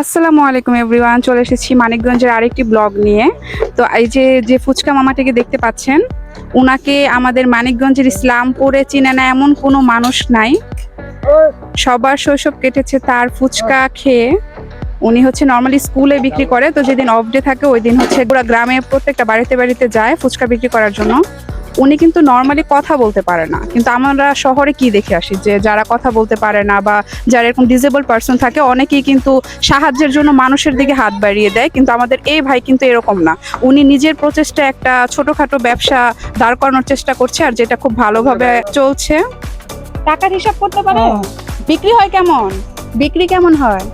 আসসালামু আলাইকুম এভরিওয়ান, চলে এসেছি মানিকগঞ্জের আরেকটি ব্লগ নিয়ে। তো এই যে যে ফুচকা মামাটিকে দেখতে পাচ্ছেন, উনাকে আমাদের মানিকগঞ্জের ইসলামপুরে চিনে না এমন কোনো মানুষ নাই। সবার শৈশব কেটেছে তার ফুচকা খেয়ে। উনি হচ্ছে নর্মালি স্কুলে বিক্রি করে, তো যেদিন অফ ডে থাকে, ওই দিন হচ্ছে পুরো গ্রামে প্রত্যেকটা বাড়িতে বাড়িতে যায় ফুচকা বিক্রি করার জন্য। উনি কিন্তু নর্মালি কথা বলতে পারে না। কিন্তু আমরা শহরে কি দেখে আসি? যে যারা কথা বলতে পারে না বা যারা এরকম ডিজেবল পার্সন থাকে অনেকেই কিন্তু সাহায্যের জন্য মানুষের দিকে হাত বাড়িয়ে দেয়। কিন্তু আমাদের এই ভাই কিন্তু এরকম না। উনি নিজের প্রচেষ্টা একটা ছোটখাটো ব্যবসা দাঁড় করানোর চেষ্টা করছে আর যেটা খুব ভালোভাবে চলছে। টাকার হিসাব করতে পারে? বিক্রি হয় কেমন? বিক্রি কেমন হয়?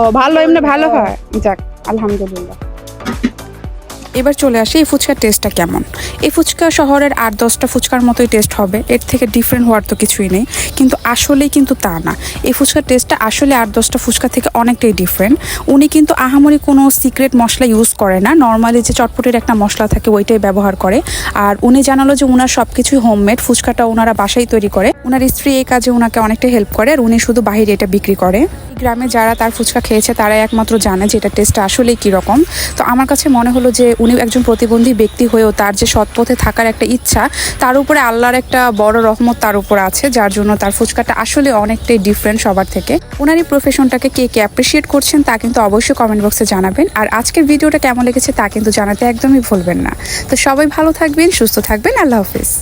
ও ভালো এমনি ভালো হয়। যাক আলহামদুলিল্লাহ। এবার চলে আসি এই ফুচকার টেস্টটা কেমন? এই ফুচকা শহরের আট দশটা ফুচকার মতোই টেস্ট হবে। এর থেকে ডিফারেন্ট হওয়ার তো কিছুই নেই। কিন্তু আসলেই কিন্তু তা না। এই ফুচকার টেস্টটা আসলে আট দশটা ফুচকা থেকে অনেকটাই ডিফারেন্ট উনি কিন্তু আহামরি কোনো সিক্রেট মশলা ইউজ করে না। নর্মালি যে চটপটের একটা মশলা থাকে ওইটাই ব্যবহার করে। আর উনি জানালো যে ওনার সব কিছুই হোমমেড ফুচকাটা ওনারা বাসায় তৈরি করে। ওনার স্ত্রী এই কাজে ওনাকে অনেকটা হেল্প করে আর উনি শুধু বাইরে এটা বিক্রি করে। গ্রামে যারা তার ফুচকা খেয়েছে তারাই একমাত্র জানে যে এটা টেস্টটা আসলেই কীরকম। তো আমার কাছে মনে হলো যে উনি একজন প্রতিবন্ধী ব্যক্তি হয়েও তার যে সৎপথে থাকার একটা ইচ্ছা, তার উপরে আল্লাহর একটা বড় রহমত তার উপর আছে, যার জন্য তার ফুচকাটা আসলে অনেকটাই ডিফারেন্ট সবার থেকে। ওনার এই প্রফেশনটাকে কে কে অ্যাপ্রিসিয়েট করছেন তা কিন্তু অবশ্যই কমেন্ট বক্সে জানাবেন। আর আজকের ভিডিওটা কেমন লেগেছে তা কিন্তু জানাতে একদমই ভুলবেন না। তো সবাই ভালো থাকবেন, সুস্থ থাকবেন, আল্লাহ হাফিজ।